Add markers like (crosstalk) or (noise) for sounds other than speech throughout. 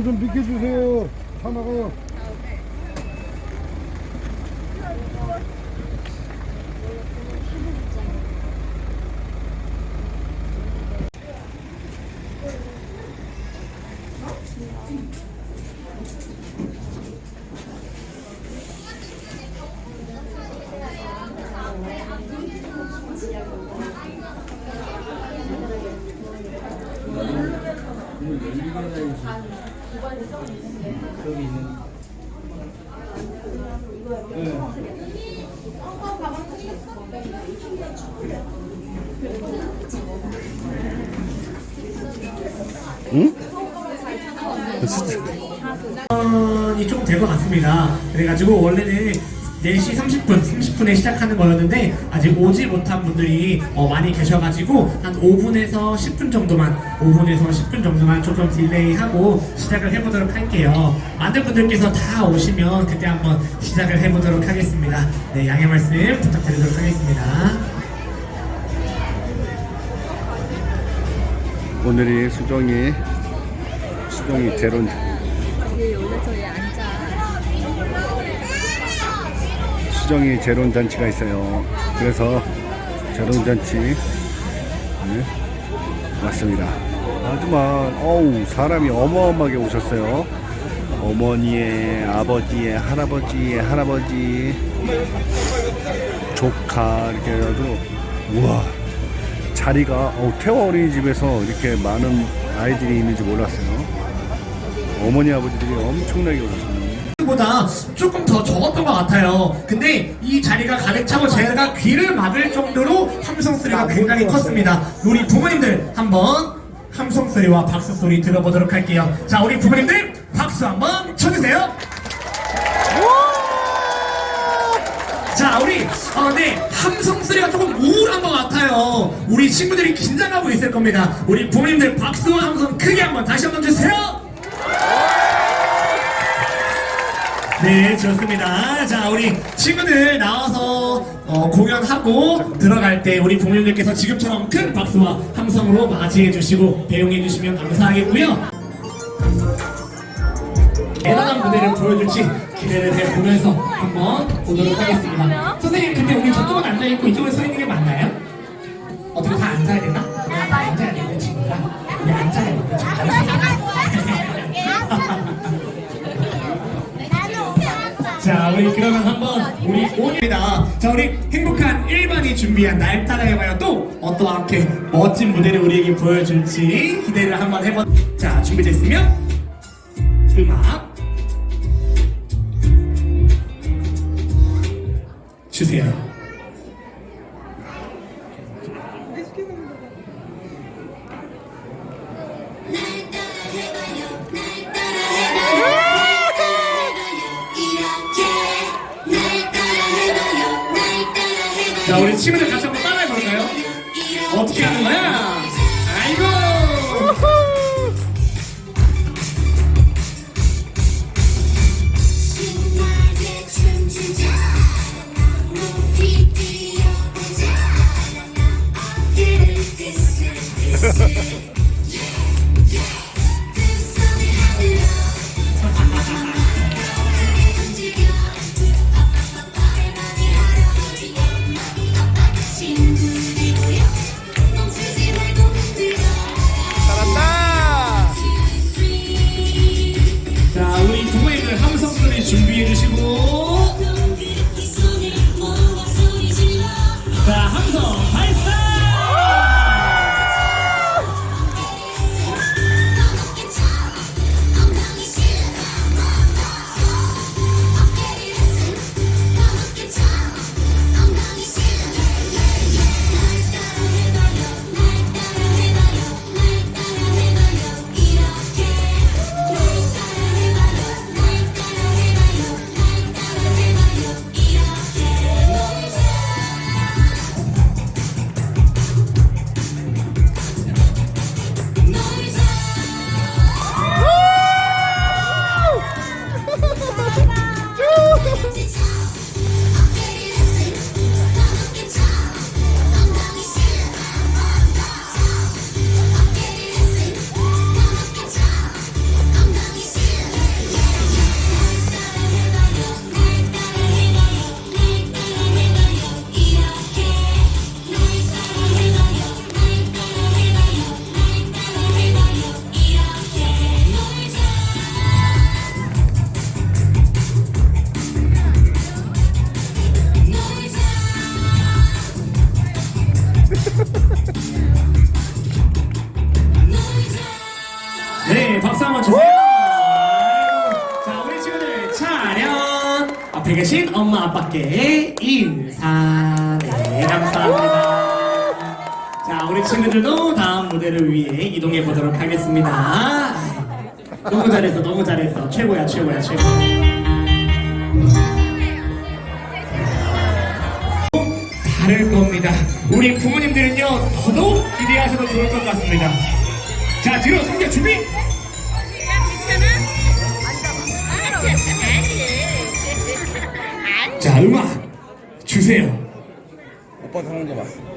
저 좀 비켜주세요. 차 나가요. 이 조금 될것 같습니다. 그래가지고 원래는 4시 30분, 30분에 시작하는 거였는데 아직 오지 못한 분들이 어, 많이 계셔가지고 한 5분에서 10분 정도만 5분에서 10분 정도만 조금 딜레이하고 시작을 해보도록 할게요. 많은 분들께서 다 오시면 그때 한번 시작을 해보도록 하겠습니다. 네, 양해 말씀 부탁드리도록 하겠습니다. 오늘이 수정이 수정이 제론 여기 올라서 얘 앉아. 수정이 제론 잔치가 있어요. 그래서 제론 잔치 네, 왔습니다. 하지만 어우 사람이 어마어마하게 오셨어요. 어머니의 아버지의 할아버지의 할아버지 조카 이렇게 해가지고 우와 자리가 어, 태화 어린이집에서 이렇게 많은 아이들이 있는지 몰랐어요. 어머니 아버지들이 엄청나게 오셨습니다. 보다 조금 더 적었던 것 같아요. 근데 이 자리가 가득 차고 제가 귀를 막을 정도로 함성 소리가 굉장히 컸습니다. 우리 부모님들 한번 함성 소리와 박수 소리 들어보도록 할게요. 자, 우리 부모님들 박수 한번 쳐주세요. 자, 우리 어, 네 함성 소리가 조금 우울한 것 같아요. 우리 친구들이 긴장하고 있을 겁니다. 우리 부모님들 박수와 함성 크게 한번 다시 한번 주세요. 네, 좋습니다. 자, 우리 친구들 나와서 어, 공연하고 들어갈 때 우리 부모님들께서 지금처럼 큰 박수와 함성으로 맞이해 주시고 배웅해 주시면 감사하겠고요. 대단한 무대를 보여줄지 기대를 해보면서 한번 보도록 하겠습니다. 선생님, 근데 우리 저쪽은 앉아있고 이쪽에 서 있는 게 맞나요? 어떻게 다 앉아야 되나? 다 앉아야 되는 친구가? 우리 앉아야 되는 친구가? 그러면 한번 우리 오늘이다. 자, 우리 행복한 일반이 준비한 날 따라해봐요. 또 어떠하게 멋진 무대를 우리에게 보여줄지 기대를 한번 해보. 자, 준비됐으면 음악 주세요. 친구들도 다음 무대를 위해 이동해 보도록 하겠습니다. 너무 잘했어, 너무 잘했어. 최고야, 최고야, 최고. 다를 겁니다. 우리 부모님들은요, 더더욱 기대하셔도 좋을 것 같습니다. 자, 뒤로 성격 준비! 자, 음악 주세요. 오빠 하는 거 봐.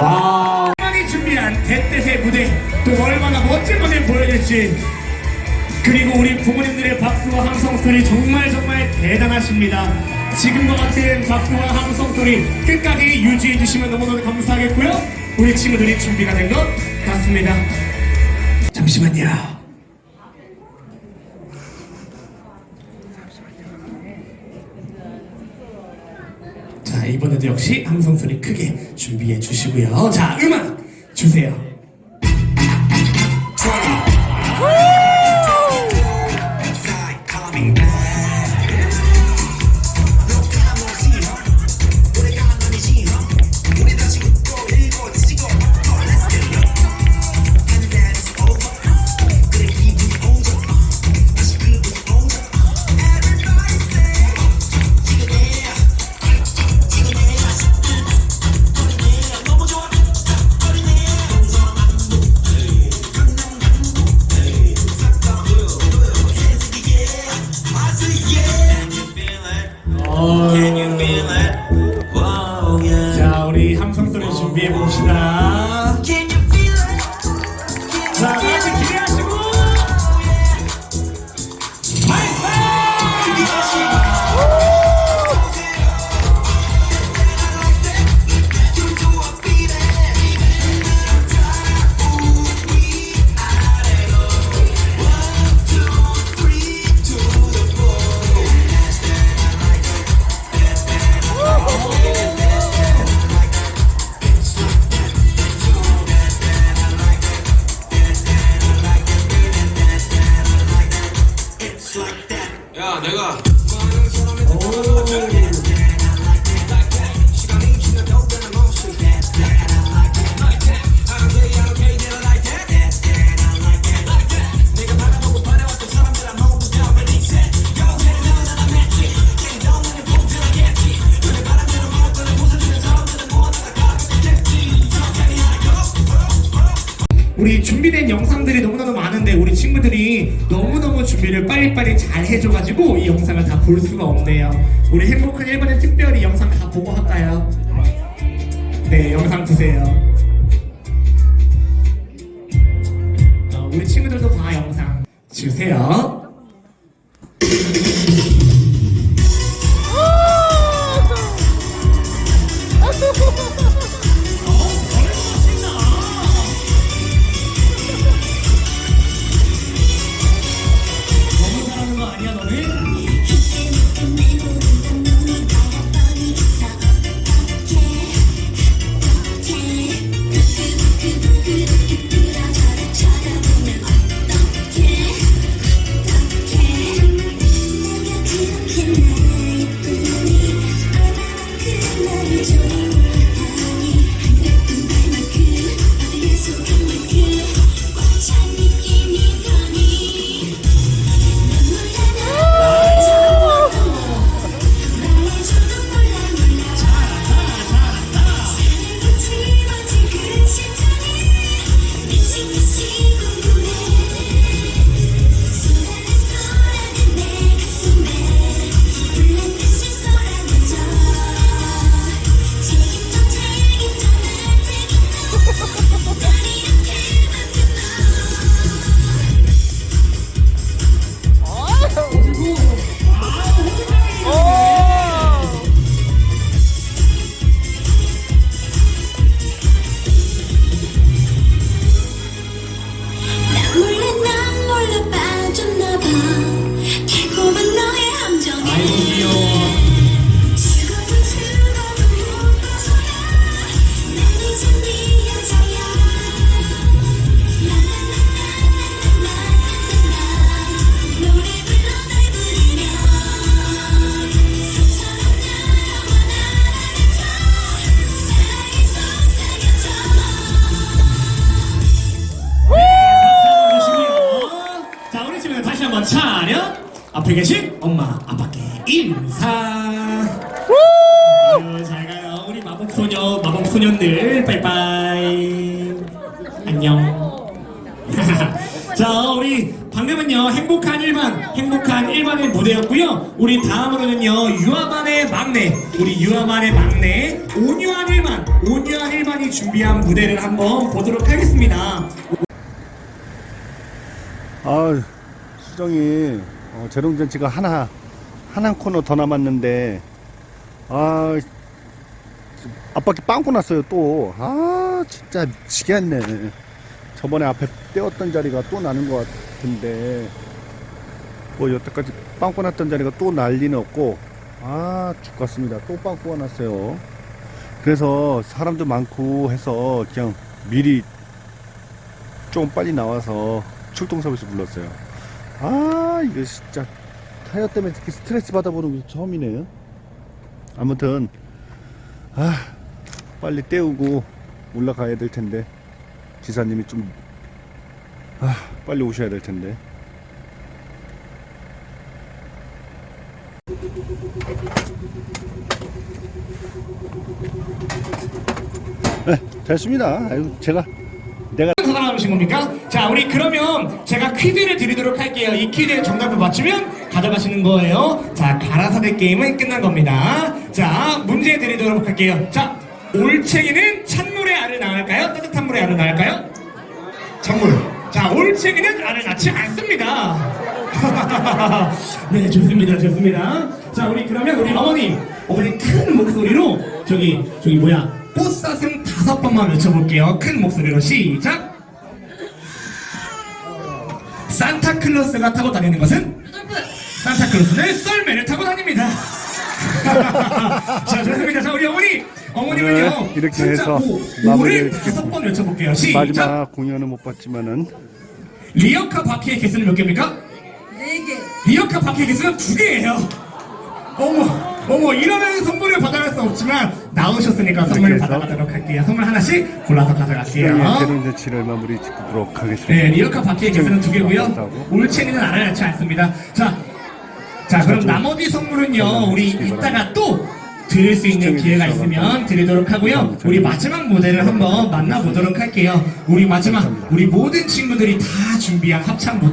와, 많이 준비한 대대세 무대 또 얼마나 멋진 무대 보여줄지 그리고 우리 부모님들의 박수와 함성 소리 정말 정말 대단하십니다. 지금과 같은 박수와 함성 소리 끝까지 유지해 주시면 너무너무 감사하겠고요. 우리 친구들이 준비가 된 것 같습니다. 잠시만요. 자 이번에도 역시 함성 소리 크게 준비해 주시고요. 자 음악 주세요. 볼 수가 없네요. 우리 행복한 1번에 특별히 영상 다 보고 할까요? 네, 영상 주세요. 어, 우리 친구들도 다 영상 주세요. 소년들, 빠이빠이. 안녕. (laughs) 자, 우리 방금은요 행복한 일반, 행복한 일반의 무대였고요. 우리 다음으로는요 유아반의 막내, 우리 유아반의 막내 온유한 일반, 온유한 일반이 준비한 무대를 한번 보도록 하겠습니다. 아 수정이 어, 재롱잔치가 하나 한한 코너 더 남았는데 아 앞바퀴 빵꾸 났어요 또 아 진짜 미치겠네. 저번에 앞에 떼었던 자리가 또 나는 것 같은데. 뭐 여태까지 빵꾸 났던 자리가 또날 리는 없고. 아 죽겠습니다. 또 빵꾸가 났어요. 그래서 사람도 많고 해서 그냥 미리 좀 빨리 나와서 출동 서비스 불렀어요. 아, 이거 진짜 타이어 때문에 이렇게 스트레스 받아보는 게 처음이네요. 아무튼, 아, 빨리 떼우고 올라가야 될 텐데, 기사님이 좀, 아, 빨리 오셔야 될 텐데. 네, 됐습니다. 제가 내가 살아남으신 겁니까? 자, 우리 그러면 제가 퀴즈를 드리도록 할게요. 이 퀴즈의 정답을 맞추면 가져가시는 거예요. 자, 가라사대 게임은 끝난 겁니다. 자, 문제 드리도록 할게요. 자, 올챙이는 찬물에 알을 낳을까요? 따뜻한 물에 알을 낳을까요? 찬물. 자, 올챙이는 알을 낳지 않습니다. (laughs) 네, 좋습니다, 좋습니다. 자, 우리 그러면 우리 어머님, 어머니 큰 목소리로 저기 저기 뭐야 꽃사슴 다섯 번만 외쳐볼게요. 큰 목소리로 시작. 산타클로스가 타고 다니는 것은 산타클로스는 썰매를 타고 다닙니다. (laughs) 자, 좋습니다. 자, 우리 어머니, 어머님은요. 네, 이렇게 해서 오, 마무리를 다섯 번 외쳐볼게요. 시작. 마지막 공연은 못 봤지만은 리어카 바퀴의 개수는 몇 개입니까? 네 개. 리어카 바퀴의 개수는 두 개예요. 어머, 어머, 이러면 선물을 받아갈 수 없지만 나오셨으니까 선물을 이렇게 해서 받아가도록 할게요. 선물 하나씩 골라서 가져갈게요. 재롱잔치를 마무리 짓도록 하겠습니다. 네, 리어카 바퀴의 개수는 두 개고요. 올챙이는 알을 낳지 않습니다. 자, 자, 그럼 나머지 선물은요, 우리 이따가 또 드릴 수 있는 기회가 있으면 드리도록 하고요. 우리 마지막 무대를 한번 만나보도록 할게요. 우리 마지막, 우리 모든 친구들이 다 준비한 합창 무대.